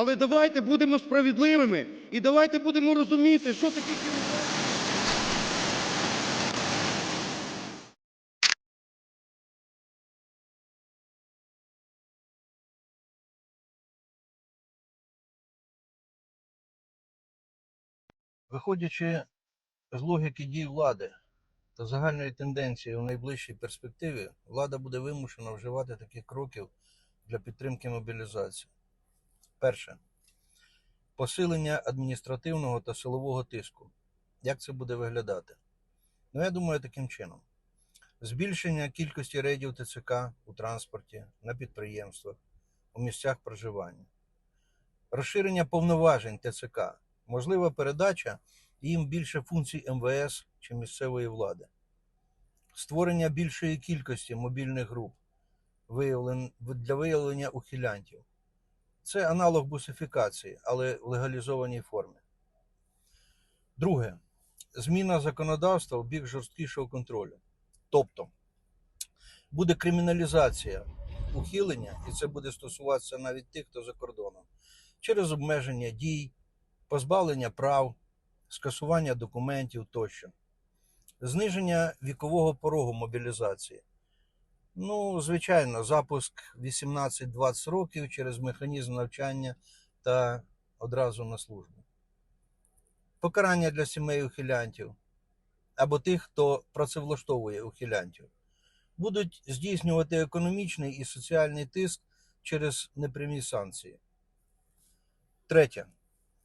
Але давайте будемо справедливими і давайте будемо розуміти, що таке кінотеатр. Виходячи з логіки дій влади та загальної тенденції у найближчій перспективі, влада буде вимушена вживати таких кроків для підтримки мобілізації. Перше. Посилення адміністративного та силового тиску. Як це буде виглядати? Ну, я думаю, таким чином: збільшення кількості рейдів ТЦК у транспорті, на підприємствах, у місцях проживання, розширення повноважень ТЦК, можлива передача їм більше функцій МВС чи місцевої влади, створення більшої кількості мобільних груп для виявлення ухилянтів. Це аналог бусифікації, але в легалізованій формі. Друге. Зміна законодавства в бік жорсткішого контролю. Тобто буде криміналізація ухилення, і це буде стосуватися навіть тих, хто за кордоном, через обмеження дій, позбавлення прав, скасування документів тощо, зниження вікового порогу мобілізації. Ну, звичайно, запуск 18-20 років через механізм навчання та одразу на службу. Покарання для сімей ухилянтів або тих, хто працевлаштовує ухилянтів, будуть здійснювати економічний і соціальний тиск через непрямі санкції. Третє.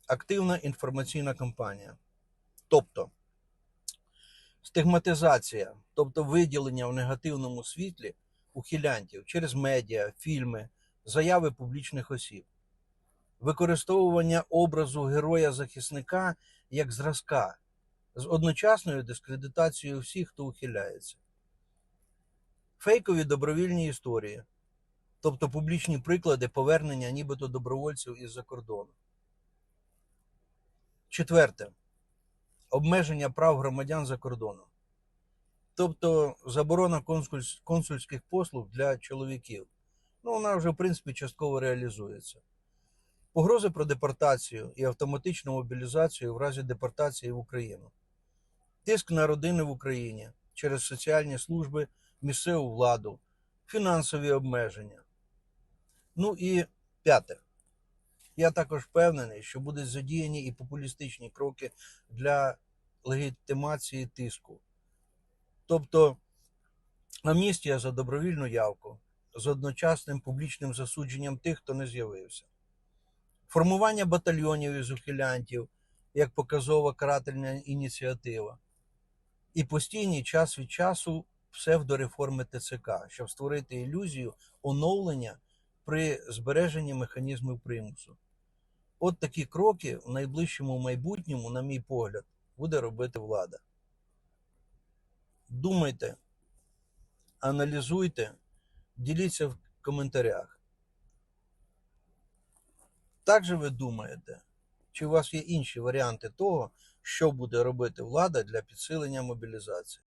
Активна інформаційна кампанія. Тобто стигматизація, тобто виділення в негативному світлі ухилянтів через медіа, фільми, заяви публічних осіб, використовування образу героя-захисника як зразка з одночасною дискредитацією всіх, хто ухиляється, фейкові добровільні історії, тобто публічні приклади повернення нібито добровольців із-за кордону. Четверте. Обмеження прав громадян за кордоном. Тобто заборона консульс- консульських послуг для чоловіків. Ну, вона вже, в принципі, частково реалізується. Погрози про депортацію і автоматичну мобілізацію в разі депортації в Україну. Тиск на родини в Україні через соціальні служби, місцеву владу, фінансові обмеження. Ну і п'яте. Я також впевнений, що будуть задіяні і популістичні кроки для легітимації тиску. Тобто амністія за добровільну явку з одночасним публічним засудженням тих, хто не з'явився, формування батальйонів із ухилянтів як показова карательна ініціатива, і постійний час від часу псевдореформи ТЦК, щоб створити ілюзію оновлення при збереженні механізмів примусу. От такі кроки в найближчому майбутньому, на мій погляд, буде робити влада. Думайте, аналізуйте, діліться в коментарях. Так же ви думаєте, чи у вас є інші варіанти того, що буде робити влада для підсилення мобілізації?